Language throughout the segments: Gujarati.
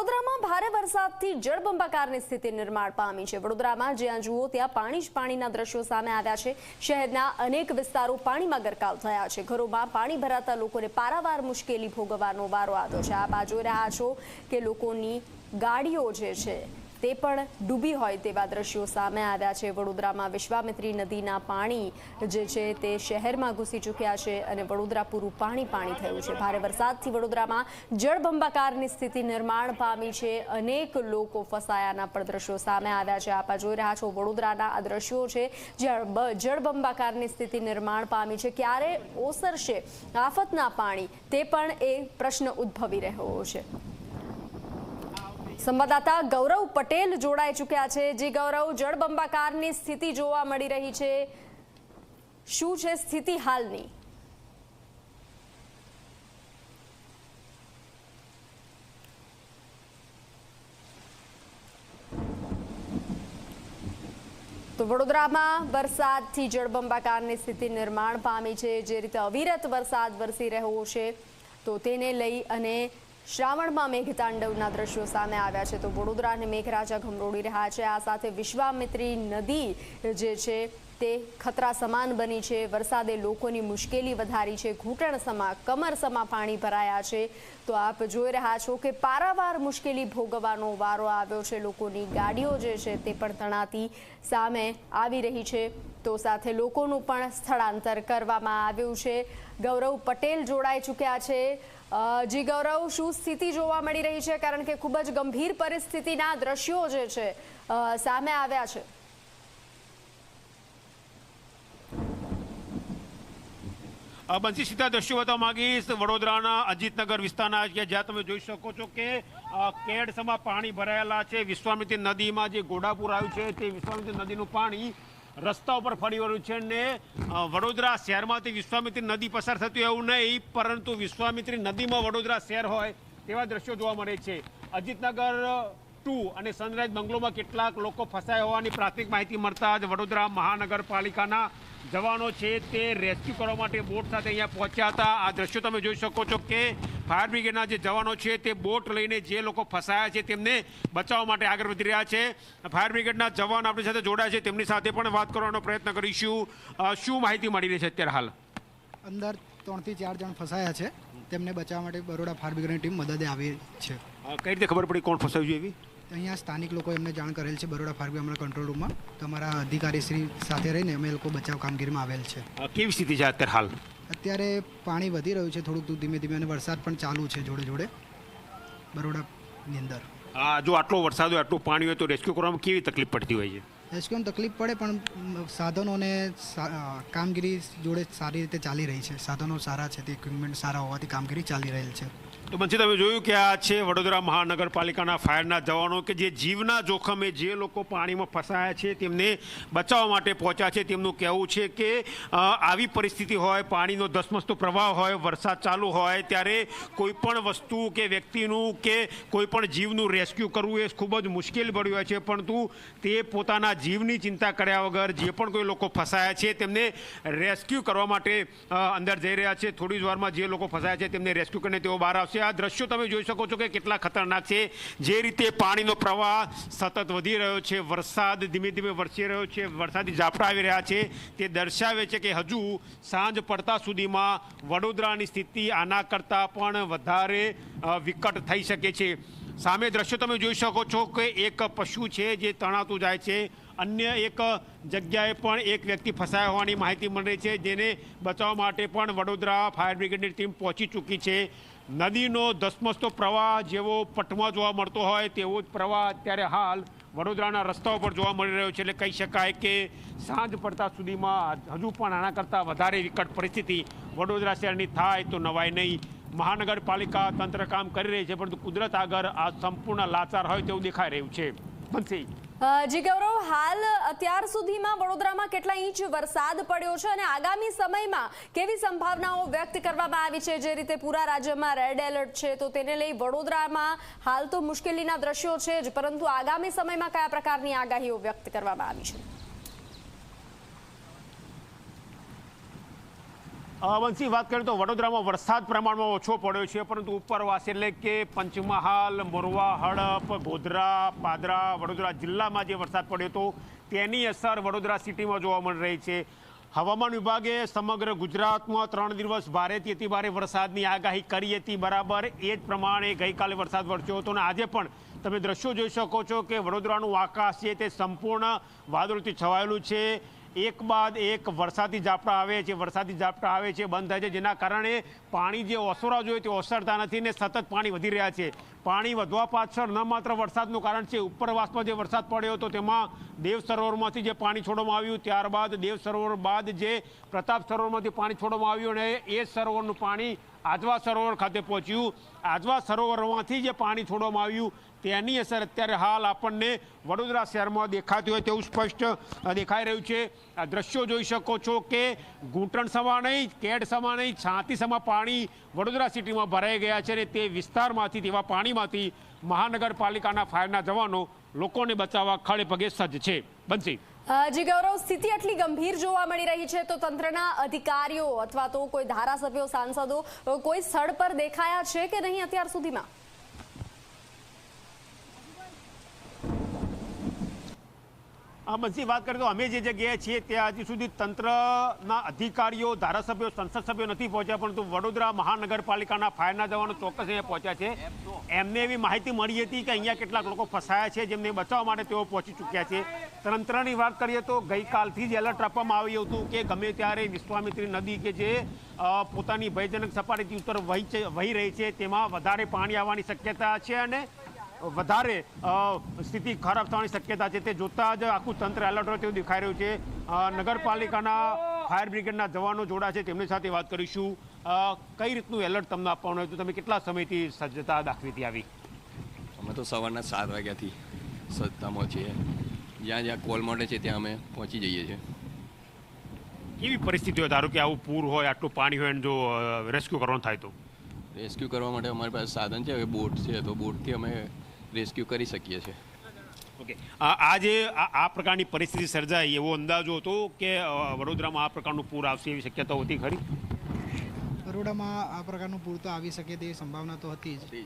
વડોદરામાં ભારે વરસાદથી જળબંબાકારની સ્થિતિ નિર્માણ પામી છે. વડોદરામાં જ્યાં જુઓ ત્યાં પાણી જ પાણીના દ્રશ્યો સામે આવ્યા છે. શહેરના અનેક વિસ્તારો પાણીમાં ગરકાવ થયા છે. ઘરોમાં પાણી ભરાતા લોકોને પારાવાર મુશ્કેલી ભોગવવાનો વારો આવ્યો છે. આપ જોઈ રહ્યા છો કે લોકોની ગાડીઓ જે છે તે પણ ડૂબી હોય તેવા દ્રશ્યો સામે આવ્યા છે. વડોદરામાં વિશ્વામિત્રી નદીના પાણી જે છે તે શહેરમાં ઘૂસી ચૂક્યા છે અને વડોદરા પૂરું પાણી પાણી થયું છે. ભારે વરસાદથી વડોદરામાં જળબંબાકારની સ્થિતિ નિર્માણ પામી છે. અનેક લોકો ફસાયાના પણ દ્રશ્યો સામે આવ્યા છે. આપ જોઈ રહ્યા છો વડોદરાના આ દ્રશ્યો છે જળબંબાકારની સ્થિતિ નિર્માણ પામી છે. ક્યારે ઓસરશે આફતના પાણી તે પણ એ પ્રશ્ન ઉદ્ભવી રહ્યો છે. સંવાદદાતા ગૌરવ પટેલ જોડાઈ ચૂક્યા છે. જે ગૌરવ, જળબંબાકારની સ્થિતિ જોવા મળી રહી છે. શું છે સ્થિતિ હાલની? તો વડોદરામાં વરસાદથી જળબંબાકારની સ્થિતિ નિર્માણ પામી છે. જે રીતે અવિરત વરસાદ વરસી રહ્યો છે, તો તેને લઈ અને શ્રાવણમાં મેઘતાંડવના દ્રશ્યો સામે આવ્યા છે તો વડોદરા અને મેઘરાજા ઘમરોળી રહ્યા છે. આ સાથે વિશ્વામિત્રી નદી જે છે તે ખતરા સમાન બની છે. વરસાદે લોકોની મુશ્કેલી વધારી છે. ઘૂંટણ સમા, કમર પાણી ભરાયા છે. તો આપ જોઈ રહ્યા છો કે પારાવાર મુશ્કેલી ભોગવવાનો વારો આવ્યો છે. લોકોની ગાડીઓ જે છે તે પણ તણાતી સામે આવી રહી છે. તો સાથે લોકોનું પણ સ્થળાંતર કરવામાં આવ્યું છે. ગૌરવ પટેલ જોડાઈ ચૂક્યા છે. જી ગૌરવ, શું સ્થિતિ જોવા મળી રહી છે? કારણ કે ખૂબ જ ગંભીર પરિસ્થિતિના દ્રશ્યો જે છે સામે આવ્યા છે. બંસી સીધા દ્રશ્યો બતાવવા માંગીશ. વડોદરાના અજીતનગર વિસ્તારના જ્યાં તમે જોઈ શકો છો કે કેડસમાં પાણી ભરાયેલા છે. વિશ્વામિત્રી નદીમાં જે ગોડાપુર આવ્યું છે, તે વિશ્વામિત્રી નદીનું પાણી રસ્તા ઉપર ફરી વળ્યું છે ને વડોદરા શહેરમાંથી વિશ્વામિત્રી નદી પસાર થતી એવું નહીં, પરંતુ વિશ્વામિત્રી નદીમાં વડોદરા શહેર હોય તેવા દ્રશ્યો જોવા મળે છે. અજીતનગર ટુ અને સનરાઈઝ બંગલોમાં કેટલાક લોકો ફસાયા હોવાની પ્રાથમિક માહિતી મળતા જ વડોદરા મહાનગરપાલિકાના જવાનો છે તે રેસ્ક્યુ કરવા માટે બોટ સાથે અહીંયા પહોંચ્યા હતા. આ દ્રશ્યો તમે જોઈ શકો છો કે ફાયર બ્રિગેડના જે જવાનો છે તે બોટ લઈને જે લોકો ફસાયા છે તેમને બચાવવા માટે આગળ વધી રહ્યા છે. ફાયર બ્રિગેડના જવાન આપણી સાથે જોડાયા છે. તેમની સાથે પણ વાત કરવાનો પ્રયત્ન કરીશું. શું માહિતી મળી રહી છે અત્યારે હાલ? અંદર ત્રણથી ચાર જણ ફસાયા છે. તેમને બચાવવા માટે બરોડા ફાયર બ્રિગેડની ટીમ મદદે આવી છે. કઈ રીતે ખબર પડી કોણ ફસાયું છે એવી? અહીંયા સ્થાનિક લોકો એમને જાણ કરેલ છે બરોડા ફાયર બ્રિગેડ અમારા કંટ્રોલ રૂમમાં. તો અમારા અધિકારી શ્રી સાથે રહીને અમે લોકો બચાવ કામગીરીમાં આવેલ છે. કેવી સ્થિતિ છે અત્યારે હાલ? અત્યારે પાણી વધી રહ્યું છે થોડુંક ધીમે ધીમે અને વરસાદ પણ ચાલુ છે જોડે જોડે. બરોડાની અંદર. આ જો આટલો વરસાદ હોય આટલું પાણી હોય તો રેસ્ક્યુ કરવામાં કેવી તકલીફ પડતી હોય છે? રેસ્ક્યુમાં તકલીફ પડે પણ સાધનો સાધનોને કામગીરી જોડે સારી રીતે ચાલી રહી છે. સાધનો સારા છે તે ઇક્વિપમેન્ટ સારા હોવાથી કામગીરી ચાલી રહેલ છે. તો પછી તમે જોયું કે આ છે વડોદરા મહાનગરપાલિકાના ફાયરના જવાનો કે જે જીવના જોખમે જે લોકો પાણીમાં ફસાયા છે, તેમને બચાવવા માટે પહોંચ્યા છે. તેમનું કહેવું છે કે આવી પરિસ્થિતિ હોય, પાણીનો ધસમસતો પ્રવાહ હોય, વરસાદ ચાલુ હોય, ત્યારે કોઈપણ વસ્તુ કે વ્યક્તિનું કે કોઈપણ જીવનું રેસ્ક્યુ કરવું એ ખૂબ જ મુશ્કેલ પડ્યું હોય છે. પરંતુ તે પોતાના જીવની ચિંતા કર્યા વગર જે પણ કોઈ લોકો ફસાયા છે, તેમને રેસ્ક્યુ કરવા માટે અંદર જઈ રહ્યા છે. થોડી જ વારમાં જે લોકો ફસાયા છે, તેમને રેસ્ક્યુ કરીને તેઓ બહાર આવશે. આ દ્રશ્યો તમે જોઈ શકો છો કે કેટલા ખતરનાક છે. જે રીતે પાણીનો પ્રવાહ સતત વધી રહ્યો છે, વરસાદ ધીમે ધીમે વરસી રહ્યો છે, વરસાદી ઝાપટા આવી રહ્યા છે. તે દર્શાવે છે કે હજુ સાંજ પડતા સુધીમાં વડોદરાની સ્થિતિ આના કરતાં પણ વધારે વિકટ થઈ શકે છે. સામે દ્રશ્યો તમે જોઈ શકો છો કે એક પશુ છે જે તણાતું જાય છે. અન્ય એક જગ્યાએ પણ એક વ્યક્તિ ફસાયા હોવાની માહિતી મળી છે, જેને બચાવવા માટે પણ વડોદરા ફાયર બ્રિગેડની ટીમ પહોંચી ચૂકી છે. નદીનો ધસમસતો પ્રવાહ જેવો પટમાં જોવા મળતો હોય તેવો જ પ્રવાહ અત્યારે હાલ વડોદરાના રસ્તાઓ પર જોવા મળી રહ્યો છે. એટલે કહી શકાય કે સાંજ પડતા સુધીમાં હજુ પણ આના કરતાં વધારે વિકટ પરિસ્થિતિ વડોદરા શહેરની થાય તો નવાય નહીં. મહાનગરપાલિકા તંત્ર કામ કરી રહી છે પરંતુ કુદરત આગળ આ સંપૂર્ણ લાચાર હોય તેવું દેખાઈ રહ્યું છે. અ, જી ગૌરવ, હાલ અત્યાર સુધીમાં વડોદરામાં કેટલા ઇંચ વરસાદ પડ્યો છે અને આગામી સમયમાં કેવી સંભાવનાઓ વ્યક્ત કરવામાં આવી છે? જે રીતે પૂરા રાજ્યમાં રેડ એલર્ટ છે, તો તેને લઈ વડોદરામાં હાલ તો મુશ્કેલીના દ્રશ્યો છે જ, પરંતુ આગામી સમયમાં કયા પ્રકારની આગાહીઓ વ્યક્ત કરવામાં આવી છે? વંશી, વાત કરીએ તો વડોદરામાં વરસાદ પ્રમાણમાં ઓછો પડ્યો છે, પરંતુ ઉપરવાસ એટલે કે પંચમહાલ, મોરવા, હડપ, ગોધરા, પાદરા, વડોદરા જિલ્લામાં જે વરસાદ પડ્યો હતો, તેની અસર વડોદરા સિટીમાં જોવા મળી રહી છે. હવામાન વિભાગે સમગ્ર ગુજરાતમાં ત્રણ દિવસ ભારેથી અતિ ભારે વરસાદની આગાહી કરી હતી, બરાબર એ જ પ્રમાણે ગઈકાલે વરસાદ વરસ્યો હતો અને આજે પણ તમે દ્રશ્યો જોઈ શકો છો કે વડોદરાનું આકાશ છે તે સંપૂર્ણ વાદળોથી છવાયેલું છે. એક બાદ એક વરસાદી ઝાપટા આવે છે, વરસાદી ઝાપટા આવે છે, બંધ થાય છે, જેના કારણે પાણી જે ઓસરા જોઈએ તે ઓસરતા નથી ને સતત પાણી વધી રહ્યા છે. પાણી વધવા પાછળ ન માત્ર વરસાદનું કારણ છે, ઉપરવાસમાં જે વરસાદ પડ્યો હતો તેમાં દેવ સરોવરમાંથી જે પાણી છોડવામાં આવ્યું, ત્યારબાદ દેવ સરોવર બાદ જે પ્રતાપ સરોવરમાંથી પાણી છોડવામાં આવ્યું અને એ સરોવરનું પાણી આજવા સરોવર ખાતે પહોંચ્યું. આજવા સરોવરમાંથી જે પાણી છોડવામાં આવ્યું તેની અસર અત્યારે હાલ આપણને વડોદરા શહેરમાં દેખાતી હોય તેવું સ્પષ્ટ દેખાઈ રહ્યું છે. આ દ્રશ્યો જોઈ શકો છો કે ઘૂંટણ સમા નહીં, કેડ સમા નહીં, છાતી સમા પાણી વડોદરા સિટીમાં ભરાઈ ગયા છે અને તે વિસ્તારમાંથી, તેવા પાણીમાંથી મહાનગરપાલિકાના ફાયરના જવાનો લોકોને બચાવવા ખડે પગે સજ્જ છે. બનશે જી ગૌરવ સ્થિતિ આટલી ગંભીર જોવા મળી રહી છે તો તંત્રના અધિકારીઓ અથવા તો કોઈ ધારાસભ્યો, સાંસદો કોઈ સ્થળ પર દેખાયા છે કે નહીં અત્યાર સુધીમાં? આ વાત કરીએ તો અમે જે જગ્યાએ છીએ ત્યાં હજી સુધી તંત્રના અધિકારીઓ, ધારાસભ્યો સંસદ સભ્યો નથી પહોંચ્યા, પરંતુ વડોદરા મહાનગરપાલિકાના ફાયરના જવાનો ચોક્કસ અહીંયા પહોંચ્યા છે. એમને એવી માહિતી મળી હતી કે અહીંયા કેટલાક લોકો ફસાયા છે, જેમને બચાવવા માટે તેઓ પહોંચી ચૂક્યા છે. તંત્રની વાત કરીએ તો ગઈકાલથી જ એલર્ટ આપવામાં આવ્યું હતું કે ગમે ત્યારે વિશ્વામિત્રી નદી કે જે પોતાની ભયજનક સપાટીથી ઉત્તર વહી રહી છે, તેમાં વધારે પાણી આવવાની શક્યતા છે અને વધારે સ્થિતિ ખરાબ થવાની શક્યતા છે. તે જોતા જ આખું તંત્ર એલર્ટ હોય તેવું દેખાઈ રહ્યું છે. નગરપાલિકાના ફાયર બ્રિગેડના જવાનો જોડા છે. તેમની સાથે વાત કરીશું. કઈ રીતનું એલર્ટ તમને આપવાનું હતું? તમે કેટલા સમયથી સજ્જતા દાખવી હતી આવી? અમે તો સવારના સાત વાગ્યાથી સજ્જતામાં છીએ. જ્યાં જ્યાં કોલ મળે છે ત્યાં અમે પહોંચી જઈએ છીએ. કેવી પરિસ્થિતિ હોય? ધારો કે આવું પૂર હોય આટલું પાણી હોય અને જો રેસ્ક્યુ કરવાનું થાય તો? રેસ્ક્યુ કરવા માટે અમારી પાસે સાધન છે. બોટ છે. તો બોટથી અમે રેસ્ક્યુ કરી શકીએ છીએ. ઓકે આ આ જે આ આ પ્રકારની પરિસ્થિતિ સર્જાઈ એવો અંદાજો હતો કે વડોદરામાં આ પ્રકારનું પૂર આવશે એવી શક્યતા હતી ખરી? વડોદરામાં આ પ્રકારનું પૂર તો આવી શકે તેવી સંભાવના તો હતી જ.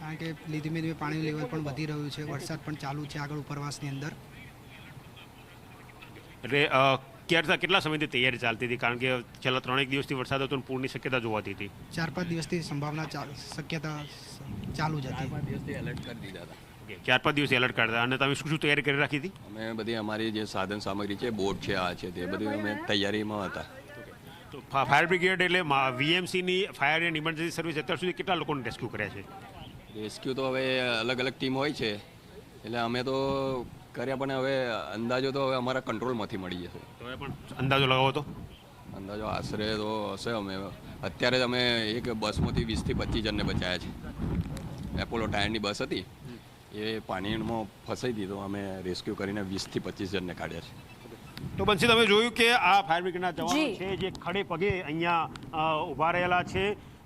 કારણ કે ધીમે ધીમે પાણી લેવલ પણ વધી રહ્યું છે વરસાદ પણ ચાલુ છે આગળ ઉપરવાસની અંદર. એટલે અ, ક્યારે કેટલા સમયથી તૈયારી ચાલતી હતી? કારણ કે છેલ્લા ત્રણેક દિવસથી વરસાદ હતો અને પૂરની શક્યતા જોવાતી હતી. ચાર પાંચ દિવસથી સંભાવના ચાલ- શક્યતા ચાલુ જ હતી. દિવસથી એલર્ટ કરી દીધા હતા. ચાર પાંચ દિવસ એલર્ટ કરતા અને તમે શું શું તૈયારી કરી રાખી હતી? અમે બધી અમારી જે સાધન સામગ્રી છે બોટ છે આ છે તે બધી અમે તૈયારીમાં હતા. તો ફાયર બ્રિગેડ એટલે વીએમસીની ફાયર એન્ડ ઇમરજન્સી સર્વિસ અત્યાર સુધી કેટલા લોકોને રેસ્ક્યુ કર્યા છે? રેસ્ક્યુ તો હવે અલગ અલગ ટીમ હોય છે. એટલે અમે તો કર્યા પણ હવે અંદાજો તો હવે અમારા કંટ્રોલમાંથી મળી જશે. તમે પણ અંદાજો લગાવો તો. અંદાજો આશરે તો હશે અમે અત્યારે જ અમે એક બસમાંથી વીસથી પચીસ જણને બચાવ્યા છે. એપોલો ટાયરની બસ હતી એ પાણીમાં ફસાઈ હતી તો અમે રેસ્ક્યુ કરીને વીસથી પચીસ જણને કાઢ્યા છે. તો બંસી તમે જોયું કે આ ફાયર બ્રિગેડના જવાનો છે જે ખડે પગે અહીંયા ઊભા રહેલા છે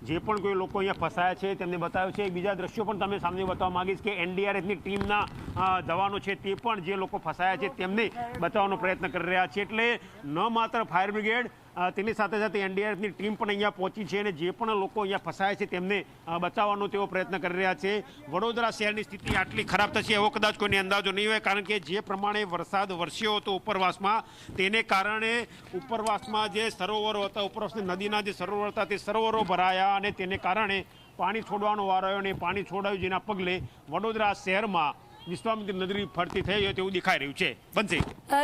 જે પણ કોઈ લોકો અહીંયા ફસાયા છે તેમને બતાવ્યું છે. બીજા દ્રશ્યો પણ તમે સામે બતાવવા માંગીશ કે એનડીઆરએફની ટીમના જવાનો છે તે પણ જે લોકો ફસાયા છે તેમને બચાવવાનો પ્રયત્ન કરી રહ્યા છે. એટલે ન માત્ર ફાયર બ્રિગેડ તેની સાથે સાથે એનડીઆરએફની ટીમ પણ અહીંયા પહોંચી છે અને જે પણ લોકો અહીંયા ફસાયા છે તેમને બચાવવાનો તેઓ પ્રયત્ન કરી રહ્યા છે. વડોદરા શહેરની સ્થિતિ આટલી ખરાબ થશે એવો કદાચ કોઈને અંદાજો નહીં હોય, કારણ કે જે પ્રમાણે વરસાદ વરસ્યો હતો ઉપરવાસમાં, તેને કારણે ઉપરવાસમાં જે સરોવરો હતા, ઉપરવાસની નદીના જે સરોવર હતા, તે સરોવરો ભરાયા અને તેને કારણે પાણી છોડવાનો વારો આવ્યો અને પાણી છોડાયું. જેના પગલે વડોદરા શહેરમાં વિશ્વામિત્રી નદી ફરતી થઈ હોય તેવું દેખાઈ રહ્યું છે.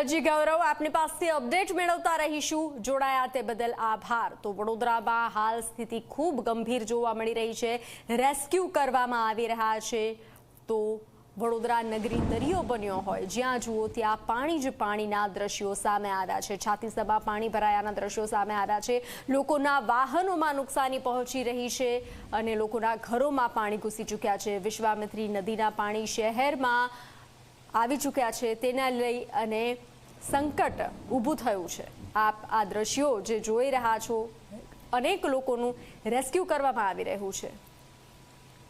જી, ગૌરવ, આપની પાસેથી અપડેટ મેળવતા રહીશું. જોડાયા તે બદલ આભાર. તો વડોદરામાં હાલ સ્થિતિ ખૂબ ગંભીર જોવા મળી રહી છે. રેસ્ક્યુ કરવામાં આવી રહ્યા છે. તો વડોદરા નગરી દરિયો બન્યો હોય. જ્યાં જુઓ ત્યાં પાણી જ પાણીના દ્રશ્યો સામે આવ્યા છે. છાતીસમાં પાણી ભરાયાના દ્રશ્યો સામે આવ્યા છે. લોકોના વાહનોમાં નુકસાની પહોંચી રહી છે અને લોકોના ઘરોમાં પાણી ઘૂસી ચૂક્યા છે. વિશ્વામિત્રી નદીના પાણી શહેરમાં આવી ચૂક્યા છે. તેના લઈ અને સંકટ ઊભું થયું છે. આપ આ દ્રશ્યો જે જોઈ રહ્યા છો, અનેક લોકોનું રેસ્ક્યુ કરવામાં આવી રહ્યું છે.